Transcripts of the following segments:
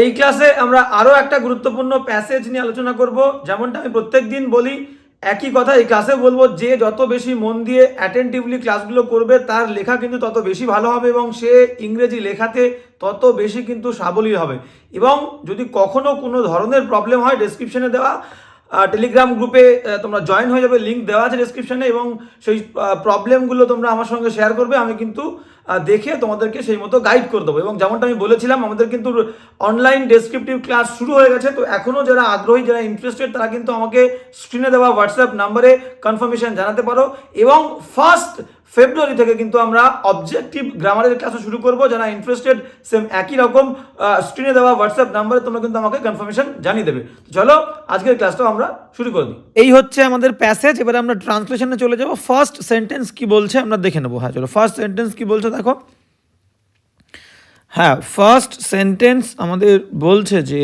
এই ক্লাসে আমরা আরও একটা গুরুত্বপূর্ণ প্যাসেজ নিয়ে আলোচনা করব। যেমনটা আমি প্রত্যেক দিন বলি, একই কথা এই ক্লাসে বলব, যে যত বেশি মন দিয়ে অ্যাটেন্টিভলি ক্লাসগুলো করবে, তার লেখা কিন্তু তত বেশি ভালো হবে এবং সে ইংরেজি লেখাতে তত বেশি কিন্তু সাবলীল হবে। এবং যদি কখনো কোনো ধরনের প্রবলেম হয় ডেসক্রিপশনে দেওয়া টেলিগ্রাম গ্রুপে তোমরা জয়েন হয়ে যাবে লিঙ্ক দেওয়া আছে ডেসক্রিপশনে এবং সেই প্রবলেমগুলো তোমরা আমার সঙ্গে শেয়ার করবে, আমি কিন্তু দেখে তোমাদেরকে সেই মতো গাইড করে দেবো। এবং যেমনটা আমি বলেছিলাম, আমাদের কিন্তু অনলাইন ডেসক্রিপটিভ ক্লাস শুরু হয়ে গেছে। তো এখনও যারা আগ্রহী, যারা ইন্টারেস্টেড তারা কিন্তু আমাকে স্ক্রিনে দেওয়া হোয়াটসঅ্যাপ নাম্বারে কনফার্মেশন জানাতে পারো। এবং ফার্স্ট ফেব্রুয়ারি থেকে কিন্তু আমরা অবজেক্টিভ গ্রামারের ক্লাসও শুরু করব যারা ইন্টারেস্টেড সেম একই রকম স্ক্রিনে দেওয়া হোয়াটসঅ্যাপ নাম্বারে তোমরা কিন্তু আমাকে কনফার্মেশন জানিয়ে দেবে। চলো, আজকের ক্লাসটাও আমরা শুরু করে দিই। এই হচ্ছে আমাদের প্যাসেজ এবারে আমরা ট্রান্সলেশনে চলে যাব। ফার্স্ট সেন্টেন্স কি বলছে আমরা দেখে নেব। হ্যাঁ চলো ফার্স্ট সেন্টেন্স কি বলছে দেখো? হ্যাঁ ফার্স্ট সেন্টেন্স আমাদের বলছে যে,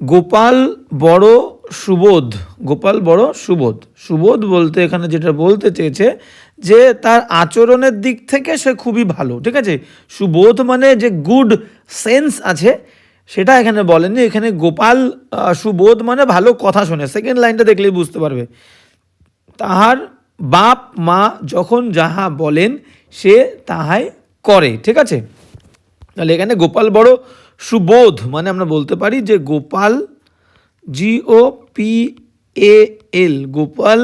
গোপাল বড় সুবোধ, গোপাল বড় সুবোধ। সুবোধ বলতে এখানে যেটা বলতে চেয়েছে যে তার আচরণের দিক থেকে সে খুবই ভালো, ঠিক আছে? সুবোধ মানে যে গুড সেন্স আছে, সেটা এখানে বলেননি। এখানে গোপাল সুবোধ মানে ভালো কথা শোনে। সেকেন্ড লাইনটা দেখলেই বুঝতে পারবে। তাহার বাপ, মা যখন যাহা বলেন, সে তাহাই করে, ঠিক আছে? তাহলে এখানে গোপাল বড় সুবোধ মানে আমরা বলতে পারি যে Gopal G O P A L Gopal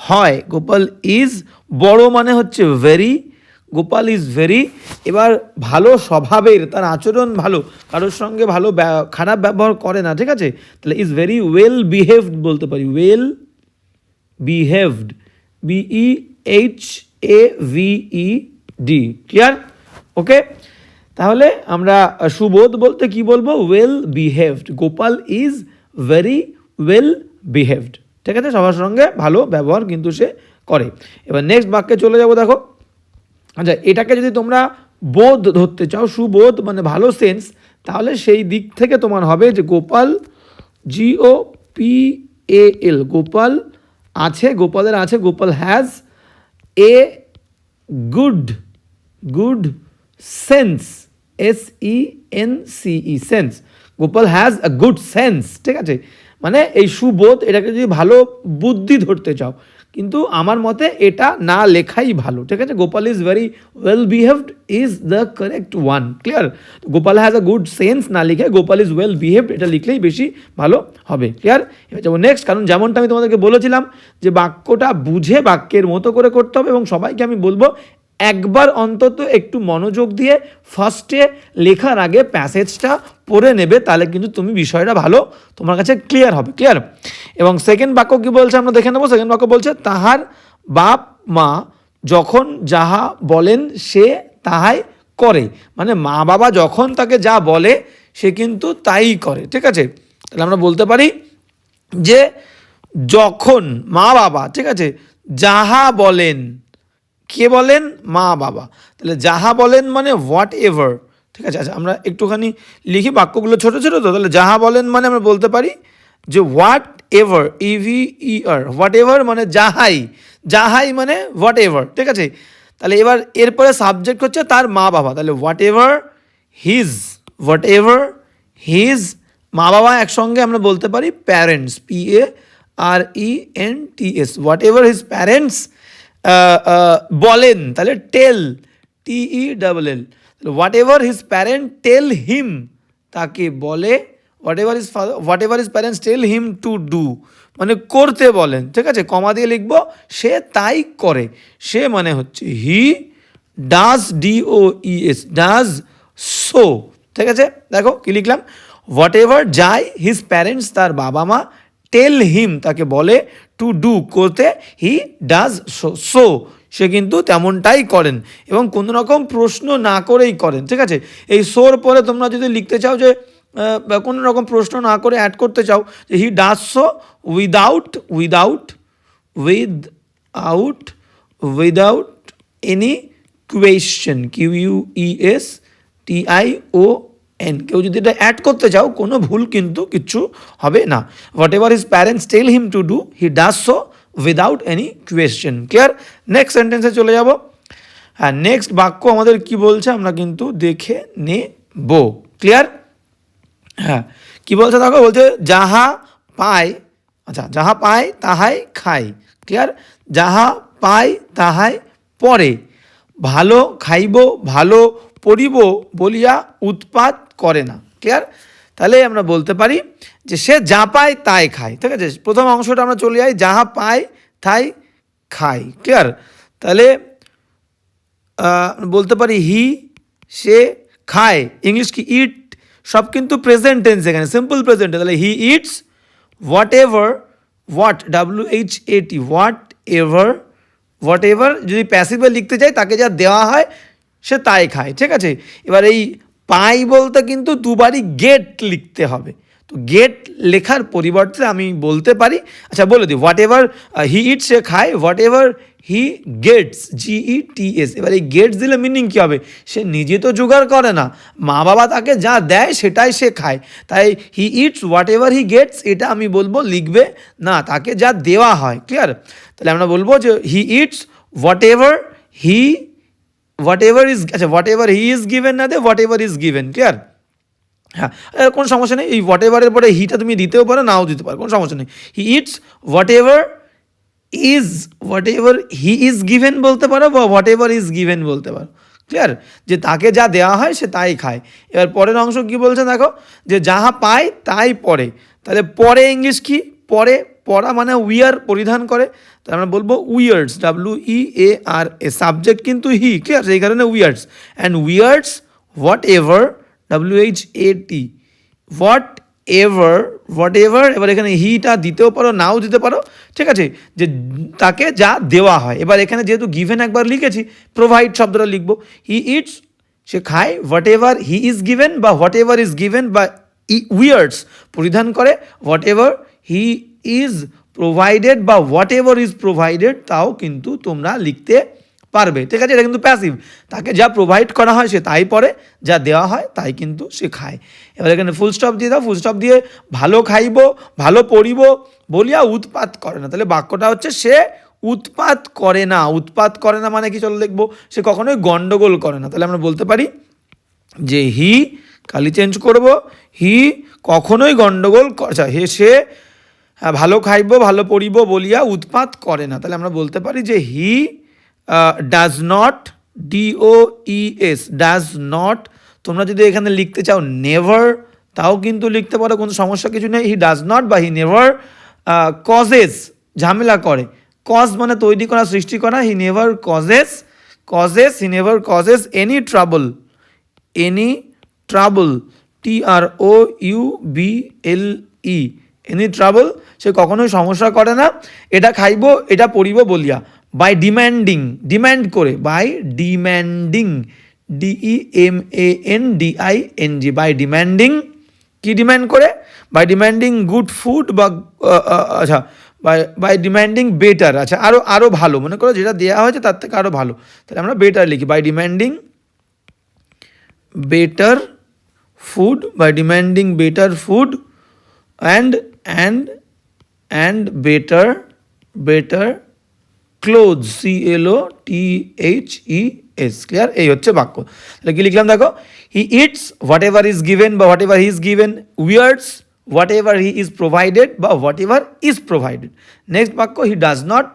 হয়, গোপাল ইজ বড় মানে হচ্ছে ভেরি গোপাল ইজ ভেরি এবার ভালো স্বভাবের, তার আচরণ ভালো, কারোর সঙ্গে ভালো খারাপ ব্যবহার করে না, ঠিক আছে? তাহলে ইজ ভেরি ওয়েল বিহেভড বলতে পারি well behaved B E H A V E D clear okay তাহলে আমরা সুবোধ বলতে কি বলব? Well behaved Gopal is very well behaved ঠিক আছে? সবার সঙ্গে ভালো ব্যবহার কিন্তু সে করে। এবার নেক্সট বাক্যে চলে যাব দেখো। আচ্ছা এটাকে যদি তোমরা বোধ ধরতে চাও, সুবোধ মানে ভালো সেন্স তাহলে সেই দিক থেকে তোমার হবে যে Gopal G O P A L Gopal আছে, গোপালের আছে, Gopal has a good good sense S E N C E sense Gopal has a good sense ঠিক আছে? মানে এই সুবোধ, এটাকে যদি ভালো বুদ্ধি ধরতে চাও কিন্তু আমার মতে এটা না লেখাই ভালো। ঠিক আছে? Gopal is very well behaved is the correct one clear Gopal has a good sense না লিখে গোপাল ইজ ওয়েল বিহেভড এটা লিখলেই বেশি ভালো হবে। ক্লিয়ার এবার যাব নেক্সট কারণ যেমনটা আমি তোমাদেরকে বলেছিলাম যে বাক্যটা বুঝে বাক্যের মতো করে করতে হবে এবং সবাইকে আমি বলব একবার অন্তত একটু মনোযোগ দিয়ে ফার্স্টে লেখার আগে প্যাসেজটা পড়ে নেবে, তাহলে কিন্তু তুমি বিষয়টা ভালো তোমার কাছে ক্লিয়ার হবে ক্লিয়ার এবং সেকেন্ড বাক্য কি বলছে আমরা দেখে নেব। সেকেন্ড বাক্য বলছে, তাহার বাপ, মা যখন যাহা বলেন সে তাহাই করে। মানে মা বাবা যখন তাকে যা বলে, সে কিন্তু তাই করে, ঠিক আছে? তাহলে আমরা বলতে পারি যে যখন মা বাবা, ঠিক আছে, যাহা বলেন কে বলেন? মা, বাবা। তাহলে যাহা বলেন মানে হোয়াট এভার ঠিক আছে আচ্ছা আমরা একটুখানি লিখি বাক্যগুলো ছোট ছোট তো, তাহলে যাহা বলেন মানে আমরা বলতে পারি যে whatever E V E R whatever মানে যাহাই যাহাই মানে হোয়াট এভার ঠিক আছে? তাহলে এবার এরপরে সাবজেক্ট হচ্ছে তার মা, বাবা। তাহলে whatever his whatever his মা, বাবা একসঙ্গে আমরা বলতে পারি parents P A R E N T S whatever his parents বলেন, তাহলে tell T E double L whatever his parent tell him তাকে বলে whatever is whatever is parents tell him to do মানে করতে বলেন, ঠিক আছে? কমা দিয়ে লিখব, সে তাই করে, সে মানে হচ্ছে he does D O E S does so ঠিক আছে? দেখো, কি লিখলাম? হোয়াট এভার যাই হিজ প্যারেন্টস তার বাবা মা টেল হিম তাকে বলে টু ডু করতে হি ডাজ সো সে কিন্তু তেমনটাই করেন এবং কোনো রকম প্রশ্ন না করেই করেন, ঠিক আছে? এই সোর পরে তোমরা যদি লিখতে চাও যে কোনো রকম প্রশ্ন না করে অ্যাড করতে চাও যে he does so without without with out without any question Q U E S T I O N কেউ যদি এটা অ্যাড করতে চাও, কোনো ভুল কিন্তু কিচ্ছু হবে না। Whatever his parents tell him to do he does so without any question clear next সেন্টেন্সে চলে যাব। হ্যাঁ নেক্সট বাক্য আমাদের কি বলছে আমরা কিন্তু দেখে নেব। ক্লিয়ার হ্যাঁ। কি বলছে দেখো? বলছে, যাহা পায় আচ্ছা যাহা পায় তাহাই খায়। ক্লিয়ার যাহা পায় তাহাই পরে ভালো খাইব, ভালো পরিব বলিয়া উৎপাত করে না। ক্লিয়ার তাহলে আমরা বলতে পারি যে সে যা পায় তাই খায়। ঠিক আছে? প্রথম অংশটা আমরা চলে যাই, যাহা পায় তাই খায়। ক্লিয়ার তাহলে বলতে পারি হি, সে খায়। ইংলিশ কি ইট সব কিন্তু প্রেজেন্ট টেন্স এখানে সিম্পল প্রেজেন্ট তাহলে he eats whatever what W H A T whatever whatever যদি প্যাসিভে লিখতে চাই তাকে যা দেওয়া হয়, সে তাই খায়। ঠিক আছে? এবার এই পাই বলতে কিন্তু দুবারই গেট লিখতে হবে। তো গেট লেখার পরিবর্তে আমি বলতে পারি আচ্ছা বলে দিই হোয়াট এভার হি ইট সে খায় whatever he gets G E T S এবার এই গেটস দিলে মিনিং কী হবে? সে নিজে তো জোগাড় করে না মা বাবা তাকে যা দেয় সেটাই সে খায়। তাই he eats whatever he gets এটা আমি বলব লিখবে, না, তাকে যা দেওয়া হয় ক্লিয়ার তাহলে আমরা বলব যে he eats whatever he what is আচ্ছা whatever he is given না দে whatever is given clear হ্যাঁ কোনো সমস্যা নেই, এই হোয়াট এভারের পরে হিটা তুমি দিতেও পারো, নাও দিতে পারো, কোনো সমস্যা নেই। He eats whatever is whatever he is given বলতে পারো বা হোয়াট এভার ইজ গিভেন বলতে পারো ক্লিয়ার যে তাকে যা দেওয়া হয় সে তাই খায়। এবার পরের অংশ কী বলছে দেখো, যে যাহা পায় তাই পরে তাহলে পরে ইংলিশ কি? পরে পরা মানে উইয়ার পরিধান করে তাহলে আমরা বলব উইয়ার্ডস ডাব্লিউ ই এ আর এ সাবজেক্ট কিন্তু হি ক্লিয়ার সেই কারণে wears and wears whatever W H A T whatever whatever এবার এখানে হিটা দিতেও পারো, নাও দিতে পারো, ঠিক আছে? যে তাকে যা দেওয়া হয়। এবার এখানে যেহেতু গিভেন একবার লিখেছি প্রোভাইড শব্দটা লিখব। হি ইটস সে খায় whatever he is given বা হোয়াট এভার ইজ গিভেন বা ই উইয়ার্ডস পরিধান করে whatever he is provided বা হোয়াট এভার ইজ প্রোভাইডেড তাও কিন্তু তোমরা লিখতে পারবে। ঠিক আছে, এটা কিন্তু প্যাসিভ তাকে যা প্রোভাইড করা হয় সে তাই পরে যা দেওয়া হয় তাই কিন্তু সে খায়। এবার এখানে ফুল স্টপ দিয়ে দাও ফুল স্টপ দিয়ে ভালো খাইব, ভালো পড়িব বলিয়া উৎপাত করে না। তাহলে বাক্যটা হচ্ছে, সে উৎপাত করে না। উৎপাত করে না মানে কি চলো দেখব সে কখনোই গন্ডগোল করে না। তাহলে আমরা বলতে পারি যে, হি, খালি চেঞ্জ করব। হি, কখনোই গন্ডগোল ক- আচ্ছা হে সে ভালো খাইব, ভালো পড়িব বলিয়া উৎপাত করে না। তাহলে আমরা বলতে পারি যে he does not D O E S does not তোমরা যদি এখানে লিখতে চাও নেভার তাও কিন্তু লিখতে পারো, কোনো সমস্যা কিছু নেই। হি ডাজ নট বা হি নেভার কজেস ঝামেলা করে। কজ মানে তৈরি করা, সৃষ্টি করা he never causes causes he never causes any trouble any trouble T R O U B L E any trouble সে কখনোই সমস্যা করে না। এটা খাইব, এটা পড়িব বলিয়া। বাই ডিম্যান্ডিং ডিম্যান্ড করে। By demanding D E M A N D I N G by demanding কি ডিম্যান্ড করে? বাই ডিম্যান্ডিং গুড ফুড বা আচ্ছা বাই বাই ডিম্যান্ডিং বেটার আচ্ছা আরও আরও ভালো। মনে করো যেটা দেওয়া হয়েছে তার থেকে আরও ভালো। তাহলে আমরা বেটার লিখি। By demanding better food by demanding better food and and and better better clothes, c l o t h e clear এই হচ্ছে বাক্য। তাহলে কি লিখলাম দেখো? He eats whatever is given বা whatever he is given wears whatever he is provided বা whatever is provided next বাক্য he does not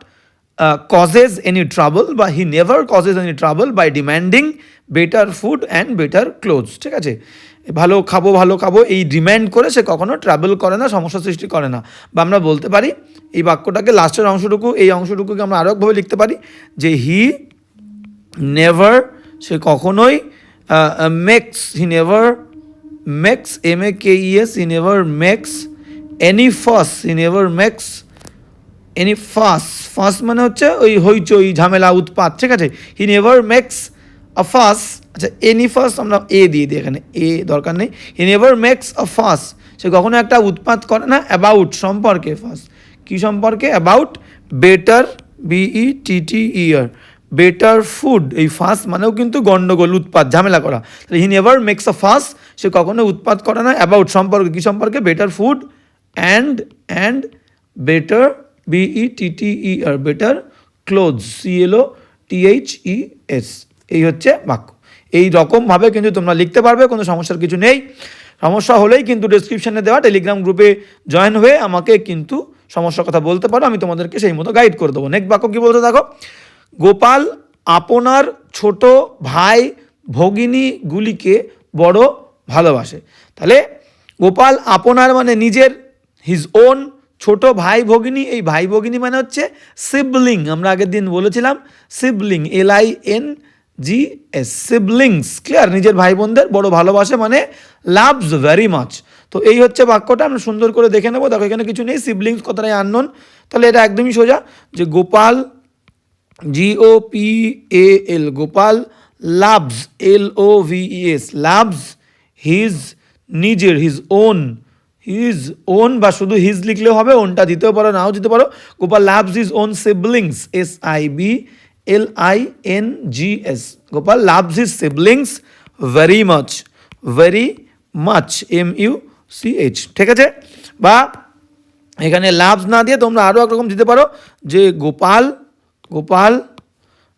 causes any trouble বা he never causes any trouble by demanding better food and better clothes ঠিক আছে? ভালো খাব ভালো খাব, এই ডিম্যান্ড করে সে কখনো ট্রাভেল করে না, সমস্যা সৃষ্টি করে না। বা আমরা বলতে পারি, এই বাক্যটাকে লাস্টের অংশটুকু, এই অংশটুকুকে আমরা আরও একভাবে লিখতে পারি, যে হি নেভার সে কখনোই makes he never makes M A K E S he never makes any fuss he never makes any fuss fuss মানে হচ্ছে ওই হইচই, ঝামেলা, উৎপাত, ঠিক আছে? He never makes a fuss আচ্ছা এনি ফাস আমরা এ দিয়ে দিই এখানে এ দরকার নেই। He never makes a fuss সে কখনো একটা উৎপাত করে না অ্যাবাউট সম্পর্কে ফাস কী সম্পর্কে? About better B E T T E R better food এই ফাস মানেও কিন্তু গন্ডগোল, উৎপাত, ঝামেলা করা। তাহলে he never makes a fuss সে কখনো উৎপাত করে না অ্যাবাউট সম্পর্কে, কী সম্পর্কে? Better food and and better B E T T E R better cloth C L T H E S এই হচ্ছে বাক্য। এই রকমভাবে কিন্তু তোমরা লিখতে পারবে, কোনো সমস্যার কিছু নেই। সমস্যা হলেই কিন্তু ডেসক্রিপশনে দেওয়া টেলিগ্রাম গ্রুপে জয়েন হয়ে আমাকে কিন্তু সমস্যার কথা বলতে পারো, আমি তোমাদেরকে সেই মতো গাইড করে দেবো। নেক্সট বাক্য কী বলতে দেখো গোপাল আপনার ছোট ভাই ভগিনীগুলিকে বড় ভালোবাসে। তাহলে গোপাল আপনার মানে নিজের হিজ ওন ছোট ভাই ভগিনী, এই ভাই ভগিনী মানে হচ্ছে সিবলিং আমরা আগের দিন বলেছিলাম sibling L I N G S siblings clear নিজের ভাই বোনদের বড় ভালোবাসে মানে লাভস ভেরি মাচ তো এই হচ্ছে বাক্যটা, আমরা সুন্দর করে দেখে নেব। দেখো, এখানে কিছু নেই সিবলিংস কথাটাই আননোন তাহলে এটা একদমই সোজা যে Gopal G O P A L Gopal loves L O V S loves his নিজের হিজ ওন হিজ ওন বা শুধু হিজ লিখলেও হবে ওনটা দিতেও পারো, নাও দিতে পারো। Gopal loves his own siblings S I B L I N G S Gopal loves his siblings very much very much M U C H ঠিক আছে? বা এখানে লাভস না দিয়ে তোমরা আরও একরকম দিতে পারো যে গোপাল গোপাল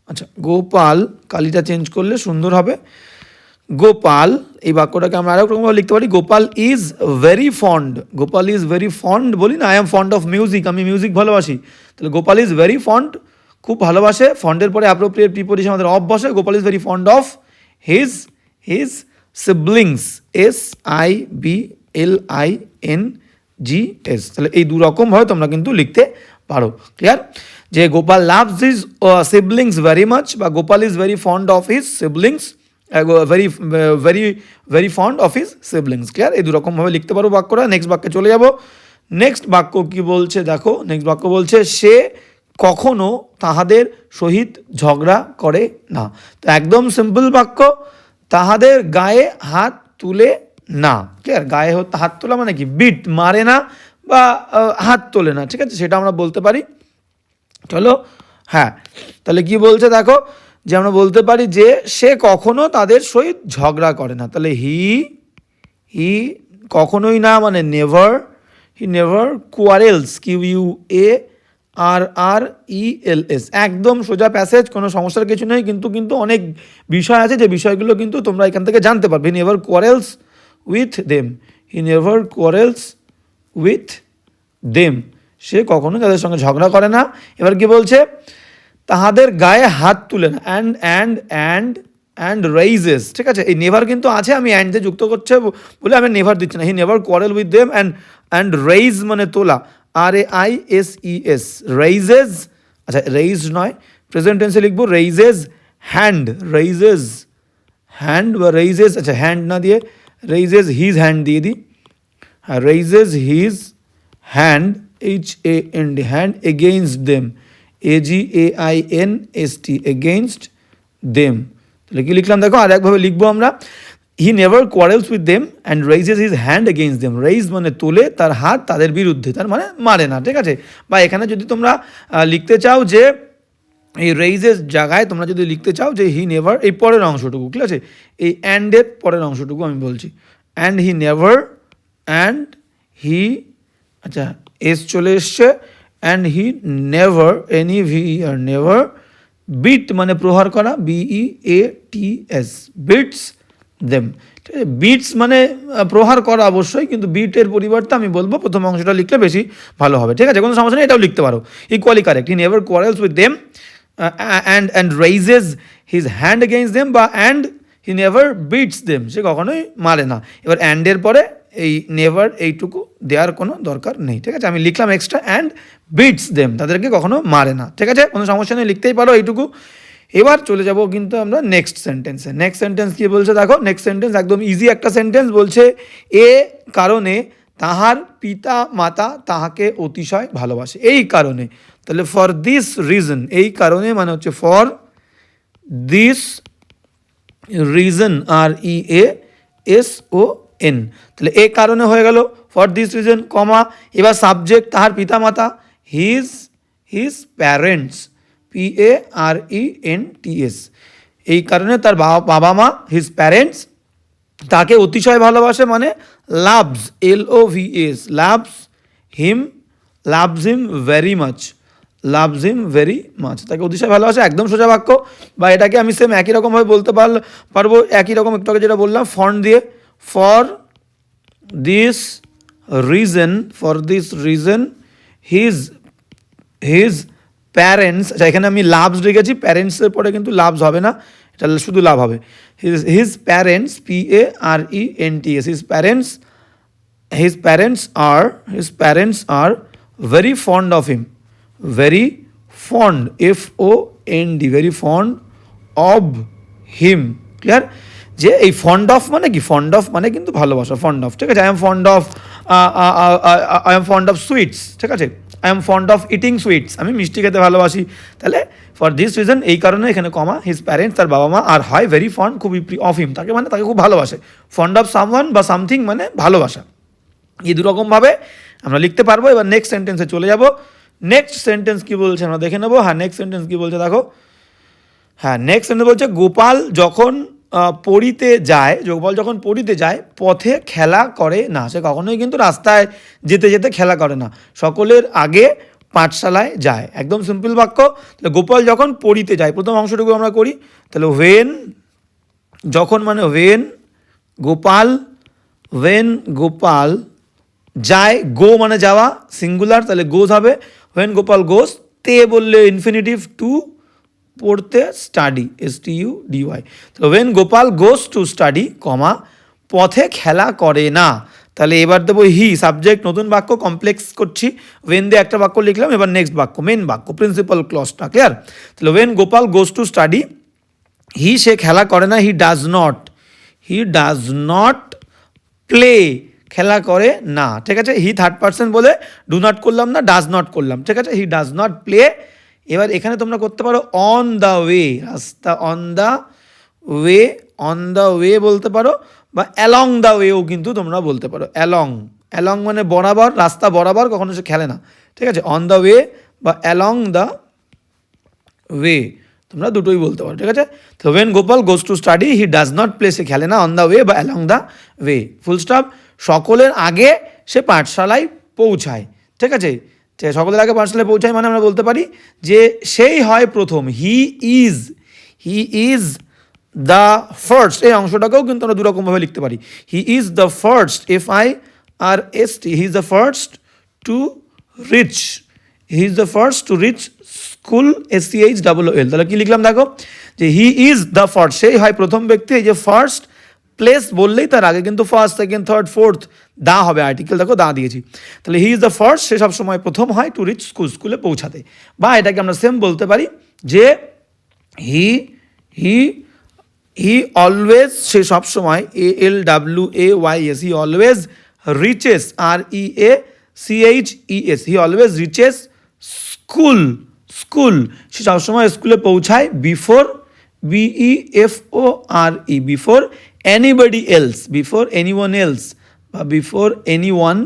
আচ্ছা গোপাল, কালিটা চেঞ্জ করলে সুন্দর হবে। গোপাল, এই বাক্যটাকে আমরা আরেক রকমভাবে লিখতে পারি। Gopal is very fond Gopal is very fond বলি না I am fond of music আমি মিউজিক ভালোবাসি। তাহলে গোপাল ইজ ভেরি ফন্ড খুব ভালোবাসে ফন্ডের পরে অ্যাপ্রোপ্রিয়েট প্রিপোজিশন আমাদের অফ বসে, Gopal is very fond of his his siblings S I B L I N G S তাহলে এই দু রকমভাবে তোমরা কিন্তু লিখতে পারো ক্লিয়ার যে Gopal loves his siblings very much বা Gopal is very fond of his siblings very very very fond of his siblings clear এই দুরকমভাবে লিখতে পারো বাক্যটা। নেক্সট বাক্যে চলে যাব। নেক্সট বাক্য কি বলছে? দেখো নেক্সট বাক্য বলছে, সে কখনো তাহাদের সহিত ঝগড়া করে না। তো একদম সিম্পল বাক্য, তাহাদের গায়ে হাত তুলে না। ক্লিয়ার গায়ে হত- তোলা মানে কি? বিট মারে না বা হাত তোলে না, ঠিক আছে? সেটা আমরা বলতে পারি। চলো হ্যাঁ। তাহলে কি বলছে দেখো, যে আমরা বলতে পারি যে, সে কখনো তাদের সহিত ঝগড়া করে না। তাহলে হি হি কখনোই না মানে never he never quarrels Q U A R R E L S. একদম সোজা প্যাসেজ কোনো সমস্যার কিছু নেই, কিন্তু কিন্তু অনেক বিষয় আছে, যে বিষয়গুলো কিন্তু তোমরা এখান থেকে জানতে পারবে। He never quarrels with them he never quarrels with them সে কখনো তাদের সঙ্গে ঝগড়া করে না। এবার কি বলছে? তাহাদের গায়ে হাত তুলে না। And and and and raises ঠিক আছে? এই নেভার কিন্তু আছে, আমি অ্যান্ড দিয়ে যুক্ত করছে বলে আমি নেভার দিচ্ছি না। He never quarrel with them and and raise মানে তোলা। R A I S E S raises আচ্ছা রাইজ নয় প্রেজেন্ট টেন্সে লিখব রাইজেস হ্যান্ড রাইজেস হ্যান্ড বা রাইজেস আচ্ছা হ্যান্ড না দিয়ে রাইজেস হিজ হ্যান্ড দিয়ে দিই হ্যাঁ raises his hand H A N D hand against them A G A I N S T against them তাহলে কি লিখলাম দেখো আর একভাবে লিখব আমরা he never quarrels with them and raises his hand against them raise মানে তোলে তার হাত তাদের বিরুদ্ধে। তার মানে মারে না, ঠিক আছে? বা এখানে যদি তোমরা লিখতে চাও যে, এই রেইজের জায়গায় তোমরা যদি লিখতে চাও যে হি নেভার এই পরের অংশটুকু, ঠিক আছে? এই অ্যান্ডের পরের অংশটুকু আমি বলছি। And he never and he আচ্ছা এস চলে এসছে। And he never any V R never beat মানে প্রহার করা B E A T S beats them beats মানে প্রহার করা অবশ্যই, কিন্তু বিটের পরিবর্তে আমি বলব প্রথম অংশটা লিখলে বেশি ভালো হবে। ঠিক আছে, কোনো সমস্যা নেই, এটাও লিখতে পারো। Equally correct in never quarrels with them and and raises his hand against them বা and he never beats them সে কখনোই মারে না। এবার অ্যান্ডের পরে এই নেভার এইটুকু দেওয়ার কোনো দরকার নেই। ঠিক আছে, আমি লিখলাম এক্সট্রা অ্যান্ড বিটস দেম তাদেরকে কখনো মারে না। ঠিক আছে, কোনো সমস্যা নেই, লিখতেই পারো এইটুকু। এবার চলে যাব কিন্তু আমরা নেক্সট সেন্টেন্সে নেক্সট সেন্টেন্স কি বলছে দেখো? নেক্সট সেন্টেন্স একদম ইজি একটা সেন্টেন্স বলছে, এ কারণে তাহার পিতা মাতা তাহাকে অতিশয় ভালোবাসে। এই কারণে। তাহলে ফর দিস রিজন এই কারণে মানে হচ্ছে for this reason R E A S O N তাহলে এ কারণে হয়ে গেল ফর দিস রিজন কমা, এবার সাবজেক্ট তাহার পিতামাতা his his parents P A R E N T S এই কারণে তার বাবা মা হিজ প্যারেন্টস তাকে অতিশয় ভালোবাসে মানে loves L O V S loves him loves him very much loves him very much তাকে অতিশয় ভালোবাসে, একদম সোজা বাক্য, বা এটাকে আমি সেম একই রকমভাবে বলতে পারল পারব, একই রকম একটু আগে যেটা বললাম ফন্ট দিয়ে for this reason for this reason his his parents আচ্ছা এখানে আমি লাভস রেখেছি প্যারেন্টসের পরে কিন্তু লাভস হবে না, এটা শুধু লাভ হবে। His his parents P A R E N T S his parents his parents R his parents আর very fond of him very fond F O N D very fond of him clear যে এই fond of মানে কি? Fond of মানে কিন্তু ভালোবাসা fond of ঠিক আছে? I am fond of I am fond of sweets ঠিক আছে? I am fond of eating sweets আমি মিষ্টি খেতে ভালোবাসি। তাহলে ফর দিস রিজন এই কারণে এখানে কমা হিজ প্যারেন্টস তার বাবা মা আর হয় ভেরি ফন্ড খুবই অফ হিম তাকে মানে তাকে খুব ভালোবাসে। ফন্ড অফ সামওয়ান বা সামথিং মানে ভালোবাসা। এই দুরকমভাবে আমরা লিখতে পারব। এবার নেক্সট সেন্টেন্সে চলে যাব। নেক্সট সেন্টেন্স কী বলছে? আমরা দেখে নেব। হ্যাঁ নেক্সট সেন্টেন্স কী বলছে? দেখো। হ্যাঁ নেক্সট সেন্টেন্স বলছে, গোপাল যখন পড়িতে যায় গোপাল যখন পড়িতে যায়, পথে খেলা করে না। সে কখনোই কিন্তু রাস্তায় যেতে যেতে খেলা করে না। সকলের আগে পাঠশালায় যায়। একদম সিম্পল বাক্য। তাহলে গোপাল যখন পড়িতে যায়, প্রথম অংশটুকু আমরা করি, তাহলে ওয়েন যখন মানে ওয়েন গোপাল ওয়েন গোপাল যায় গো মানে যাওয়া সিঙ্গুলার তাহলে গোজ হবে। ওয়েন গোপাল গোস তে বললে ইনফিনিটিভ টু পড়তে study S T U D Y তাহলে when Gopal goes to study comma পথে খেলা করে না। তাহলে এবার দেবো হি সাবজেক্ট নতুন বাক্য কমপ্লেক্স করছি। ওয়েন দিয়ে একটা বাক্য লিখলাম, এবার নেক্সট বাক্য মেন বাক্য প্রিন্সিপাল ক্লসটা ক্লিয়ার তাহলে when Gopal goes to study he সে খেলা করে না he does not he does not play খেলা করে না। ঠিক আছে? হি থার্ড পার্সন বলে ডু নট করলাম না ডাজ নট করলাম। ঠিক আছে? হি ডাজ নট প্লে এবার এখানে তোমরা করতে পারো অন দ্য ওয়ে রাস্তা on the way on the way বলতে পারো বা অ্যালং দ্য ওয়েও কিন্তু তোমরা বলতে পারো অ্যালং অ্যালং মানে বরাবর, রাস্তা বরাবর কখনো সে খেলে না, ঠিক আছে? অন দ্য ওয়ে বা অ্যালং দ্য ওয়ে তোমরা দুটোই বলতে পারো, ঠিক আছে? তো when Gopal goes to study he does not play সে খেলে না অন দ্য ওয়ে বা along the way full stop সকলের আগে সে পাঠশালায় পৌঁছায়, ঠিক আছে? যে সকলের আগে পাঠশালায় পৌঁছায় মানে আমরা বলতে পারি যে সেই হয় প্রথম he is he is the first এই অংশটাকেও কিন্তু আমরা দুরকমভাবে লিখতে পারি। He is the first F I R S T he is the first to reach he is the first to reach school S C H double L তাহলে কি লিখলাম দেখো? যে হি ইজ দ্য ফার্স্ট সেই হয় প্রথম ব্যক্তি, এই যে ফার্স্ট প্লেস বললেই তার আগে কিন্তু first second third fourth the হবে আর্টিকেল দেখো দা দিয়েছি। তাহলে হি ইজ দ্য ফার্স্ট সে সবসময় প্রথম হয় টু রিচ স্কুল স্কুলে পৌঁছাতে। বা এটাকে আমরা সেম বলতে পারি যে হি হি হি অলওয়েজ সে সবসময় A L W A Y S he always reaches R E A C H E S he always reaches school school সে সবসময় স্কুলে পৌঁছায় before B E F O R E before anybody else before anyone else বা before anyone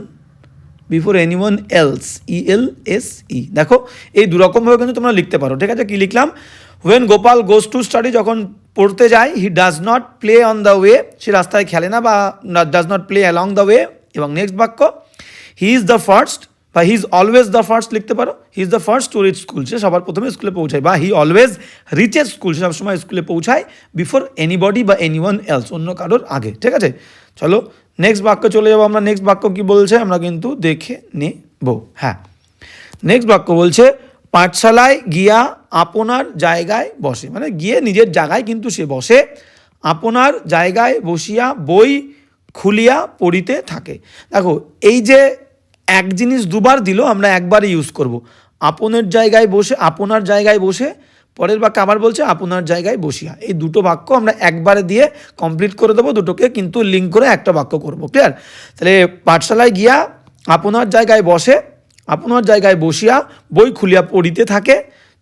before anyone else E L S E দেখো, এই দুরকমভাবে কিন্তু তোমরা লিখতে পারো, ঠিক আছে? কি লিখলাম? When Gopal goes to study যখন পড়তে যায় he does not play on the way সে রাস্তায় খেলে না বা does not play along the way এবং নেক্সট বাক্য হি ইজ দ্য ফার্স্ট বা he is always the first লিখতে পারো he is the first to reach school সে সবার প্রথমে স্কুলে পৌঁছায়, বা হি অলওয়েজ রিচেস স্কুল সে সবসময় স্কুলে পৌঁছায় বিফোর এনিবডি বা এনি ওয়ান এলস অন্য কারোর আগে, ঠিক আছে? চলো নেক্সট বাক্য চলে যাব আমরা। নেক্সট বাক্য কি বলছে? আমরা কিন্তু দেখে নেব। হ্যাঁ। নেক্সট বাক্য বলছে, পাঠশালায় গিয়া আপনার জায়গায় বসে। মানে গিয়ে নিজের জায়গায় কিন্তু সে বসে। আপনার জায়গায় বসিয়া বই খুলিয়া পড়িতে থাকে। দেখো, এই যে এক জিনিস দুবার দিল, আমরা একবারই ইউজ করব। আপনের জায়গায় বসে, আপনার জায়গায় বসে পরের বাক্য আবার বলছে, আপনার জায়গায় বসিয়া। এই দুটো বাক্য আমরা একবারে দিয়ে কমপ্লিট করে দেবো, দুটোকে কিন্তু লিঙ্ক করে একটা বাক্য করব ক্লিয়ার তাহলে পাঠশালায় গিয়া আপনার জায়গায় বসে, আপনার জায়গায় বসিয়া বই খুলিয়া পড়িতে থাকে।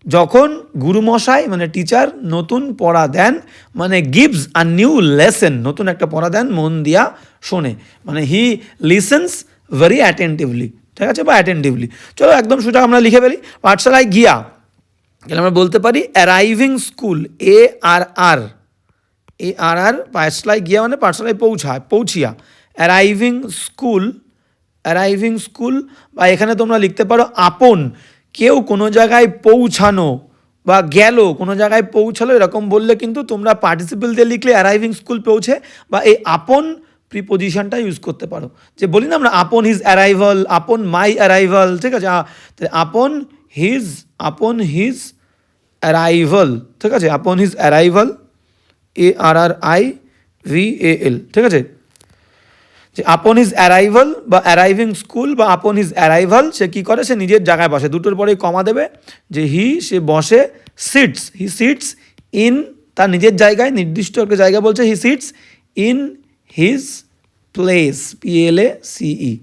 যখন গুরুমশাই মানে টিচার নতুন পড়া দেন মানে গিভস আ নিউ লেসেন নতুন একটা পড়া দেন, মন দিয়া শোনে মানে হি লিসেন্স ভেরি অ্যাটেন্টিভলি ঠিক আছে? বা অ্যাটেন্টিভলি চলো একদম সোজা আমরা লিখে ফেলি। পাঠশালায় গিয়া তাহলে আমরা বলতে পারি অ্যারাইভিং স্কুল এ আর আর এ আর আর পাঠশালায় গিয়া মানে পাঠশালায় পৌঁছায় পৌঁছিয়া। অ্যারাইভিং স্কুল অ্যারাইভিং স্কুল বা এখানে তোমরা লিখতে পারো আপন। কেউ কোনো জায়গায় পৌঁছানো বা গেল, কোনো জায়গায় পৌঁছালো এরকম বললে কিন্তু তোমরা পার্টিসিপেল দিয়ে লিখলে অ্যারাইভিং স্কুল পৌঁছে বা এই আপন প্রিপোজিশনটা ইউজ করতে পারো। যে বলি না আমরা upon his arrival upon my arrival ঠিক আছে? Upon his upon his arrival ঠিক আছে? Upon his arrival A R R I V A L ঠিক আছে? যে আপন হিজ অ্যারাইভাল বা অ্যারাইভিং স্কুল বা আপন হিজ অ্যারাইভাল সে কী করে? সে নিজের জায়গায় বসে। দুটোর পরেই কমা দেবে যে হি সে বসে সিটস হি সিটস ইন তার নিজের জায়গায়, নির্দিষ্ট একটা জায়গা বলছে he sits in his place P L A C E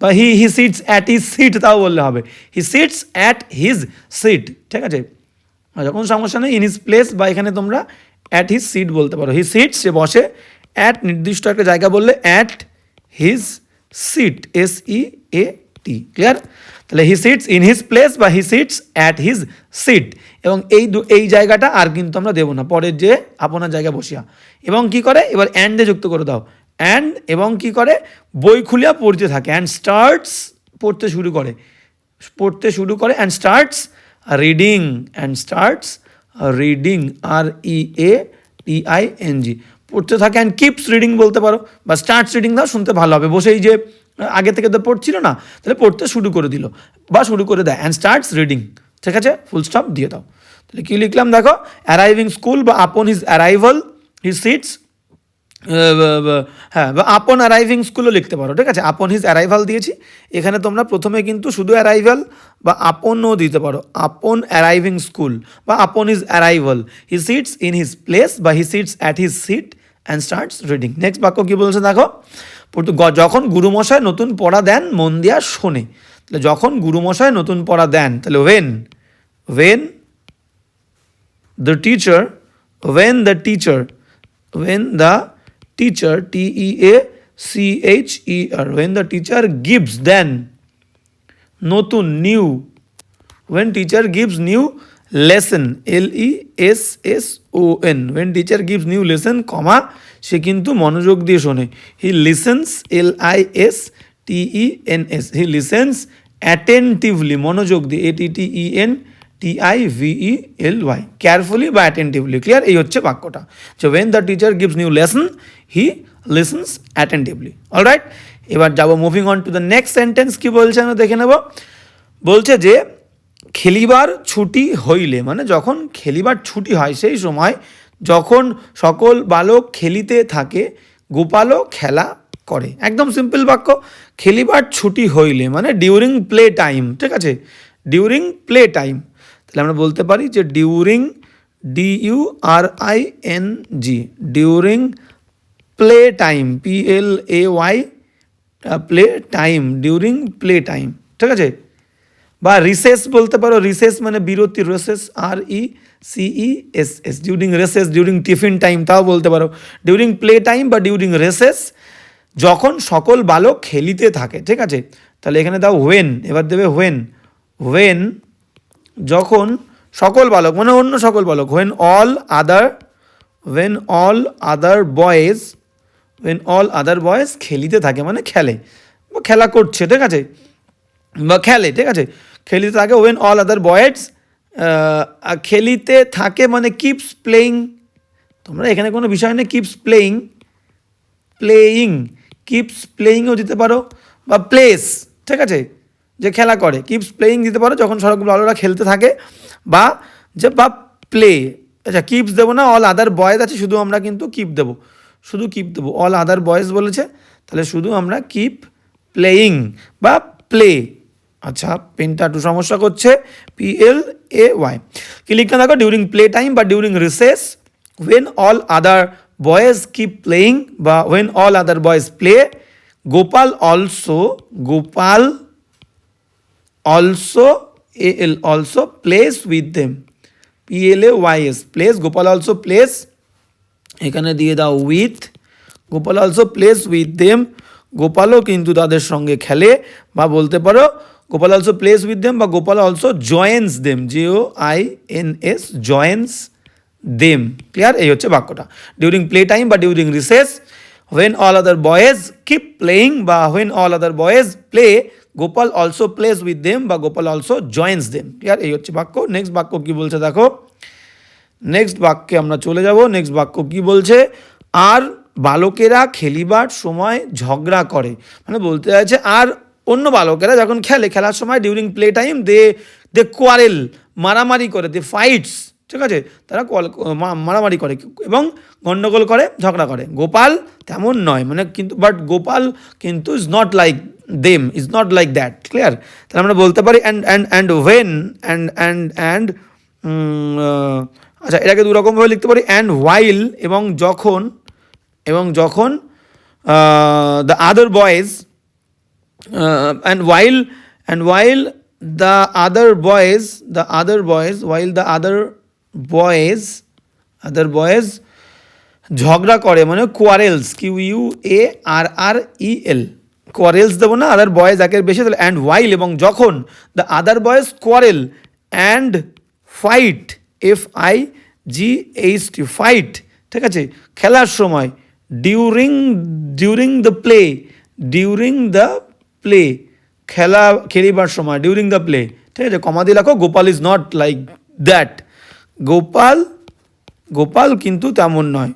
বা he he sits at his seat তাও বললে হবে। He sits at his seat ঠিক আছে? যখন সমস্যা নেই ইন হিজ প্লেস বা এখানে তোমরা অ্যাট হিজ সিট বলতে পারো। হি সিটস সে বসে। অ্যাট নির্দিষ্ট একটা জায়গা বললে at his seat S E A T clear তাহলে he sits in his place বা he sits at his seat এবং এই এই জায়গাটা আর কিন্তু আমরা দেবো না। পরের যে আপনার জায়গায় বসিয়া। এবং কি করে? এবার অ্যান্ডে যুক্ত করে দাও। অ্যান্ড এবং কি করে? বই খুলিয়া পড়তে থাকে। অ্যান্ড স্টার্টস পড়তে শুরু করে। পড়তে শুরু করে and starts reading and starts reading R E A T I N G পড়তে থাকে অ্যান্ড কিপস রিডিং বলতে পারো, বা স্টার্টস রিডিং দাও শুনতে ভালো হবে। বসে এই যে, আগে থেকে তো পড়ছিল না, তাহলে পড়তে শুরু করে দিল, বা শুরু করে দেয় অ্যান্ড স্টার্টস রিডিং ঠিক আছে? ফুল স্টপ দিয়ে দাও। তাহলে কী লিখলাম দেখো? অ্যারাইভিং স্কুল বা upon his arrival his sits হ্যাঁ বা আপন অ্যারাইভিং স্কুলও লিখতে পারো, ঠিক আছে? আপন হিজ অ্যারাইভাল দিয়েছি। এখানে তোমরা প্রথমে কিন্তু শুধু অ্যারাইভাল বা আপনও দিতে পারো। আপন অ্যারাইভিং স্কুল বা upon his arrival he sits in his place বা he sits at his seat and starts reading next বাক্য কী বলছে দেখো? যখন গুরুমশাই নতুন পড়া দেন, মন দিয়া শোনে। তাহলে যখন গুরুমশাই নতুন পড়া দেন, তাহলে when when the teacher when the teacher when the teacher t e a c h e r when the teacher gives then নতুন new when teacher gives new lesson l e s s o n when teacher gives new lesson comma সে কিন্তু মনোযোগ দিয়ে শোনে he listens L I S T E N S he listens attentively মনোযোগ দিয়ে A T T E N T I V E L Y carefully বা attentively clear এই হচ্ছে বাক্যটা। যে when the teacher gives new lesson he listens attentively alright এবার যাব moving on to the next sentence কি বলছে আমরা দেখে নেব? বলছে যে, খেলিবার ছুটি হইলে মানে যখন খেলিবার ছুটি হয়, সেই সময় যখন সকল বালক খেলিতে থাকে, গোপালও খেলা করে। একদম সিম্পল বাক্য। খেলিবার ছুটি হইলে মানে ডিউরিং প্লে টাইম ঠিক আছে? ডিউরিং প্লে টাইম তাহলে আমরা বলতে পারি যে during D U R I N G during play time P L A Y play time during play time ঠিক আছে? বা রিসেস বলতে পারো রিসেস মানে বিরতি recess R E C E S S during recess during tiffin time তাও বলতে পারো। ডিউরিং প্লে টাইম বা ডিউরিং রেসেস যখন সকল বালক খেলিতে থাকে, ঠিক আছে? তাহলে এখানে দাও হোয়েন এবার দেবে হোয়েন হোয়েন যখন সকল বালক মানে অন্য সকল বালক when all other when all other boys when all other boys খেলিতে থাকে মানে খেলে, বা খেলা করছে, ঠিক আছে? বা খেলে, ঠিক আছে? খেলিতে থাকে ওয়েন অল আদার বয়েজ খেলিতে থাকে মানে কিপস প্লেয়িং তোমরা এখানে কোনো বিষয় নেই কিপস প্লেয়িং প্লেয়িং কিপস প্লেয়িংও দিতে পারো, বা প্লেস ঠিক আছে? যে খেলা করে কিপস প্লেয়িং দিতে পারো যখন সড়ক বালোরা খেলতে থাকে বা যে বা প্লে আচ্ছা কিপস দেবো না অল আদার বয়েজ আছে, শুধু আমরা কিন্তু কিপ দেবো। শুধু কিপ দেবো। অল আদার বয়েজ বলেছে, তাহলে শুধু আমরা কিপ প্লেয়িং বা প্লে আচ্ছা পেনটা একটু সমস্যা করছে পি এল এ ওয়াই কি লিখতে থাকো ডিউরিং প্লে টাইম বা during recess when all other boys keep playing বা when all other boys play Gopal also Gopal also A L also plays with them P L A Y S plays Gopal also plays এখানে দিয়ে দাও with Gopal also plays with them গোপালও কিন্তু তাদের সঙ্গে খেলে বা বলতে পারো Gopal also plays with them বা Gopal also joins them J O I N S joins them clear এই হচ্ছে বাক্যটা। ডিউরিং প্লে টাইম বা during recess when all other boys keep playing বা when all other boys play Gopal also plays with them বা Gopal also joins them clear এই হচ্ছে বাক্য। Next বাক্য কি বলছে দেখো। নেক্সট বাক্যে আমরা চলে যাব। নেক্সট বাক্য কি বলছে? আর বালকেরা খেলিবার সময় ঝগড়া করে। মানে বলতে চাইছে, আর অন্য বালকেরা যখন খেলে, খেলার সময় during play time they they quarrel মারামারি করে দে ফাইটস ঠিক আছে? তারা কল মারামারি করে এবং গণ্ডগোল করে, ঝগড়া করে। গোপাল তেমন নয়। মানে কিন্তু বাট গোপাল কিন্তু is not like them is not like that clear তাহলে আমরা বলতে পারি and and and when and and and আচ্ছা এটাকে দুরকমভাবে লিখতে পারি অ্যান্ড হোয়াইল এবং যখন এবং যখন the other boys and while and while the other boys the other boys while the other boys other boys ঝগড়া করে মানে quarrels Q U A R R E L quarrels দেবো না আদার বয়েজ একের বেশি তাহলে অ্যান্ড ওয়াইল এবং যখন the other boys quarrel and fight F I G H T fight ঠিক আছে? খেলার সময় during during the play during the play খেলা, খেলিবার সময় ডিউরিং দ্য প্লে ঠিক আছে? কমা রাখো, Gopal is not like that Gopal Gopal কিন্তু তেমন নয়।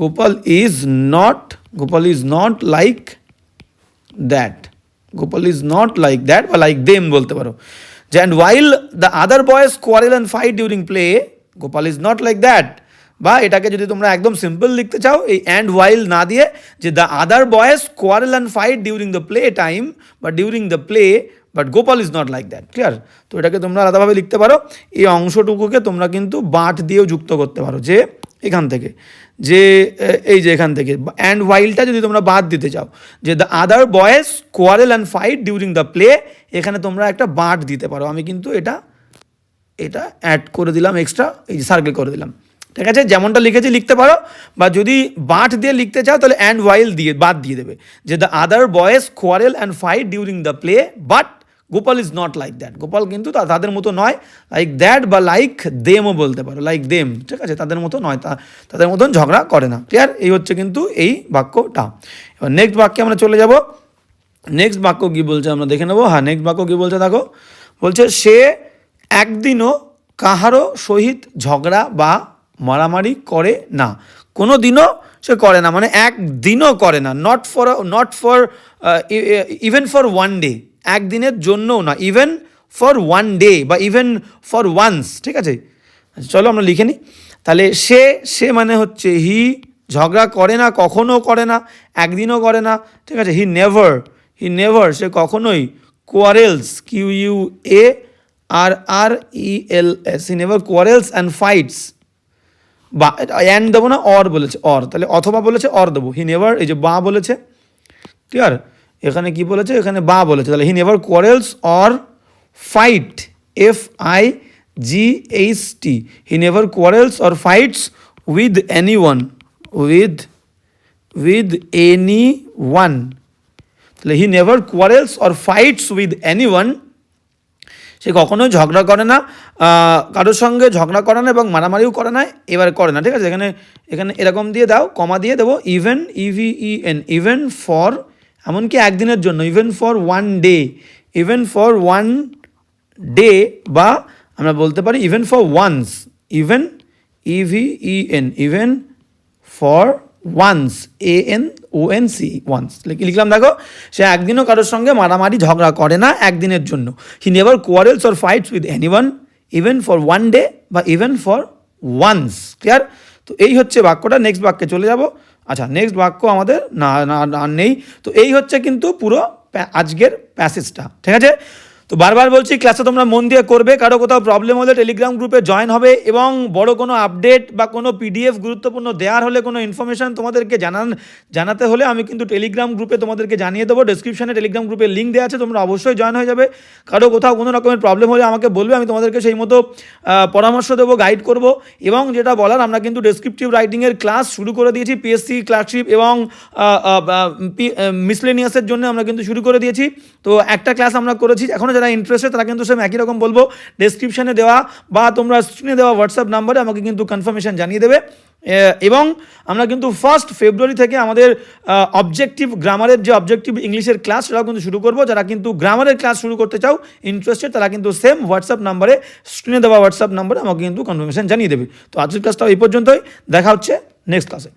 Gopal is not Gopal is not like that Gopal is not like that বা লাইক দেম বলতে পারো। যে and while the other boys quarrel and fight during play Gopal is not like that বা এটাকে যদি তোমরা একদম সিম্পল লিখতে চাও, এই অ্যান্ড ওয়াইল না দিয়ে, যে the other boys quarrel and fight during the play time বা during the play but Gopal is not like that clear তো এটাকে তোমরা আলাদাভাবে লিখতে পারো। এই অংশটুকুকে তোমরা কিন্তু বাট দিয়েও যুক্ত করতে পারো যে এখান থেকে। যে এই যে এখান থেকে। অ্যান্ড ওয়াইলটা যদি তোমরা বাদ দিতে চাও, যে the other boys quarrel and fight during the play এখানে তোমরা একটা বাট দিতে পারো। আমি কিন্তু এটা এটা অ্যাড করে দিলাম এক্সট্রা এই যে সার্কেল করে দিলাম। ঠিক আছে? যেমনটা লিখেছি লিখতে পারো, বা যদি বাট দিয়ে লিখতে চাও, তাহলে অ্যান্ড ওয়াইল দিয়ে, বাদ দিয়ে দেবে। যে the other boys quarrel and fight during the play but Gopal is not like that Gopal কিন্তু তাদের মতো নয় লাইক দ্যাট বা লাইক দেমও বলতে পারো লাইক দেম ঠিক আছে? তাদের মতো নয়, তা তাদের মতন ঝগড়া করে না। ক্লিয়ার এই হচ্ছে কিন্তু এই বাক্যটা। এবার নেক্সট বাক্যে আমরা চলে যাব। নেক্সট বাক্য কী বলছে? আমরা দেখে নেব। হ্যাঁ নেক্সট বাক্য কী বলছে দেখো? বলছে, সে একদিনও কাহারও সহিত ঝগড়া বা মারামারি করে না। কোনো দিনও সে করে না মানে একদিনও করে না। Not for not for even for one day একদিনের জন্যও না ইভেন ফর ওয়ান ডে বা ইভেন ফর ওয়ান্স ঠিক আছে? চলো আমরা লিখে নিই। তাহলে সে সে মানে হচ্ছে হি ঝগড়া করে না, কখনো করে না, একদিনও করে না, ঠিক আছে? হি নেভার হি নেভার সে কখনোই quarrels Q U A R R E L S he never quarrels and fights বা অ্যান্ড দেবো না অর বলেছে অর তাহলে অথবা বলেছে অর দেবো। হি নেভার এই যে বা বলেছে ক্লিয়ার এখানে কি বলেছে? এখানে বা বলেছে। তাহলে he never quarrels or fight F I G H T he never quarrels or fights with anyone with with anyone তাহলে he never quarrels or fights with anyone সে কখনোই ঝগড়া করে না কারোর সঙ্গে ঝগড়া করে না এবং মারামারিও করে না, এবার করে না, ঠিক আছে? এখানে এখানে এরকম দিয়ে দাও, কমা দিয়ে দেবো even E V N even for এমনকি একদিনের জন্য even for one day even for one day বা আমরা বলতে পারি even for once even E V N even for once A N O N C once লিখলাম, দেখো, সে একদিনও কারোর সঙ্গে মারামারি, ঝগড়া করে না একদিনের জন্য। He never quarrels or fights with anyone even for one day বা ইভেন ফর ওয়ান্স ক্লিয়ার তো এই হচ্ছে বাক্যটা নেক্সট বাক্যে চলে যাব। আচ্ছা নেক্সট বাক্য আমাদের না না নেই। তো এই হচ্ছে কিন্তু পুরো আজকের প্যাসেজটা ঠিক আছে? তো বারবার বলছি ক্লাসে তোমরা মন দিয়ে করবে, কারও কোথাও প্রবলেম হলে টেলিগ্রাম গ্রুপে জয়েন হবে এবং বড় কোনো আপডেট বা কোনো পিডিএফ গুরুত্বপূর্ণ দেওয়ার হলে কোনো ইনফরমেশন তোমাদেরকে জানান, জানাতে হলে আমি কিন্তু টেলিগ্রাম গ্রুপে তোমাদেরকে জানিয়ে দেবো। ডেসক্রিপশনে টেলিগ্রাম গ্রুপের লিঙ্ক দেওয়া আছে, তোমরা অবশ্যই জয়েন হয়ে যাবে। কারও কোথাও কোনো রকমের প্রবলেম হলে আমাকে বলবে, আমি তোমাদেরকে সেই মতো পরামর্শ দেবো গাইড করব। এবং যেটা বলার, আমরা কিন্তু ডেসক্রিপটিভ রাইটিংয়ের ক্লাস শুরু করে দিয়েছি পিএসসি ক্লার্কশিপ এবং মিসলেনিয়াসের জন্য আমরা কিন্তু শুরু করে দিয়েছি। তো একটা ক্লাস আমরা করেছি এখনও যারা ইন্টারেস্টেড তারা কিন্তু সেম একই রকম বলব। ডেসক্রিপশনে দেওয়া বা তোমরা স্ক্রিনে দেওয়া হোয়াটসঅ্যাপ নাম্বারে আমাকে কিন্তু কনফার্মেশন জানিয়ে দেবে। এবং আমরা কিন্তু ফার্স্ট ফেব্রুয়ারি থেকে আমাদের অবজেক্টিভ গ্রামারের যে অবজেক্টিভ ইংলিশের ক্লাস সেটাও কিন্তু শুরু করব। যারা কিন্তু গ্রামারের ক্লাস শুরু করতে চাও ইন্টারেস্টেড তারা কিন্তু সেম হোয়াটসঅ্যাপ নাম্বারে স্ক্রিনে দেওয়া হোয়াটসঅ্যাপ নাম্বারে আমাকে কিন্তু কনফার্মেশন জানিয়ে দেবে। তো আজকের ক্লাসটাও এই পর্যন্তই। দেখা হচ্ছে নেক্সট ক্লাসে